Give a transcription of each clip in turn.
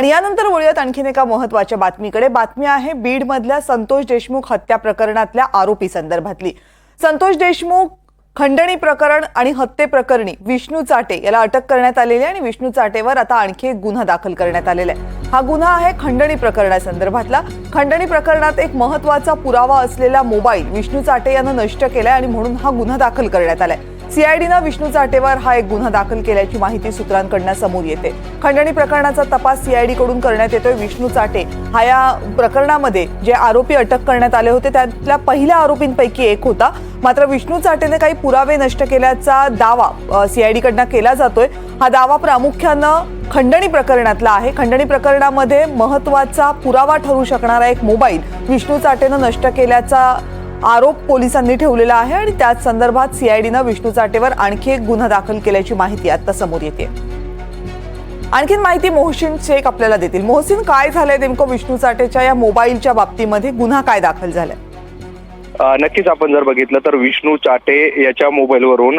आणि यानंतर वळूयात आणखीन एका महत्त्वाच्या बातमीकडे. बातमी आहे बीडमधल्या संतोष देशमुख हत्या प्रकरणातल्या आरोपी संदर्भातली. संतोष देशमुख खंडणी प्रकरण आणि हत्ये प्रकरणी विष्णू चाटे याला अटक करण्यात आलेली आहे आणि विष्णू चाटेवर आता आणखी एक गुन्हा दाखल करण्यात आलेला आहे. हा गुन्हा आहे खंडणी प्रकरणासंदर्भातला. खंडणी प्रकरणात एक महत्त्वाचा पुरावा असलेला मोबाईल विष्णू चाटे यानं नष्ट केलाय आणि म्हणून हा गुन्हा दाखल करण्यात आलाय. सीआयडीनं विष्णू चाटेवर हा एक गुन्हा दाखल केल्याची माहिती सूत्रांकडनं समोर येते. खंडणी प्रकरणाचा तपास सीआयडीकडून करण्यात येतोय. विष्णू चाटे हा या प्रकरणामध्ये जे आरोपी अटक करण्यात आले होते त्यातल्या पहिल्या आरोपींपैकी एक होता. मात्र विष्णू चाटेने काही पुरावे नष्ट केल्याचा दावा सीआयडीकडनं केला जातोय. हा दावा प्रामुख्यानं खंडणी प्रकरणातला आहे. खंडणी प्रकरणामध्ये महत्त्वाचा पुरावा ठरू शकणारा एक मोबाईल विष्णू चाटेनं नष्ट केल्याचा आरोप पोलिसांनी ठेवलेला आहे आणि त्याच संदर्भात सीआयडीनं विष्णू चाटेवर आणखी एक गुन्हा दाखल केल्याची माहिती आता समोर येते. आणखीन माहिती मोहसिन शेख आपल्याला देतील. मोहसिन काय झालंय नेमकं विष्णू चाटेच्या या मोबाईलच्या बाबतीमध्ये? गुन्हा काय दाखल झालाय? नक्कीच आपण जर बघितलं तर विष्णू चाटे याच्या मोबाईलवरून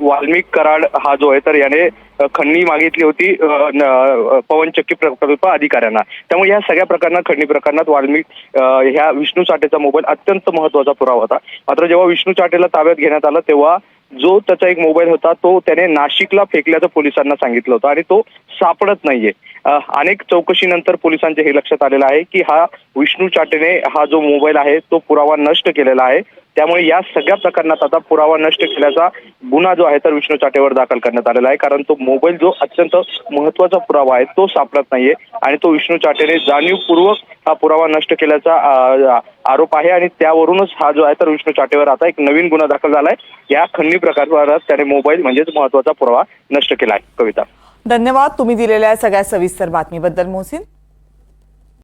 वाल्मिक कराड हा जो आहे तर याने खंडणी मागितली होती पवन चक्की पवनचक्की प्रकल्प अधिकाऱ्यांना. त्यामुळे या सगळ्या प्रकरणात खंडणी प्रकरणात वाल्मिक ह्या विष्णू चाटेचा मोबाईल अत्यंत महत्त्वाचा पुरावा होता. मात्र जेव्हा विष्णू चाटेला ताब्यात घेण्यात आलं तेव्हा जो त्याचा एक मोबाईल होता तो त्याने नाशिकला फेकल्याचं पोलिसांना सांगितलं होतं आणि तो सापडत नाहीये. अनेक चौकशीनंतर पोलिसांचे हे लक्षात आलेलं आहे की हा विष्णू चाटेने हा जो मोबाईल आहे तो पुरावा नष्ट केलेला आहे. त्यामुळे या सगळ्या प्रकरणात आता पुरावा नष्ट केल्याचा गुन्हा जो आहे तर विष्णू चाटेवर दाखल करण्यात आलेला आहे. कारण तो मोबाईल जो अत्यंत महत्त्वाचा पुरावा आहे तो सापडत नाहीये आणि तो विष्णू चाटेने जाणीवपूर्वक हा पुरावा नष्ट केल्याचा आरोप आहे. आणि त्यावरूनच हा जो आहे तर विष्णू चाटेवर आता एक नवीन गुन्हा दाखल झालाय. या खंडणी प्रकारात त्याने मोबाईल म्हणजेच महत्त्वाचा पुरावा नष्ट केला आहे. कविता. धन्यवाद. तुम्ही दिलेल्या सगळ्या सविस्तर बातमीबद्दल मोहसिन.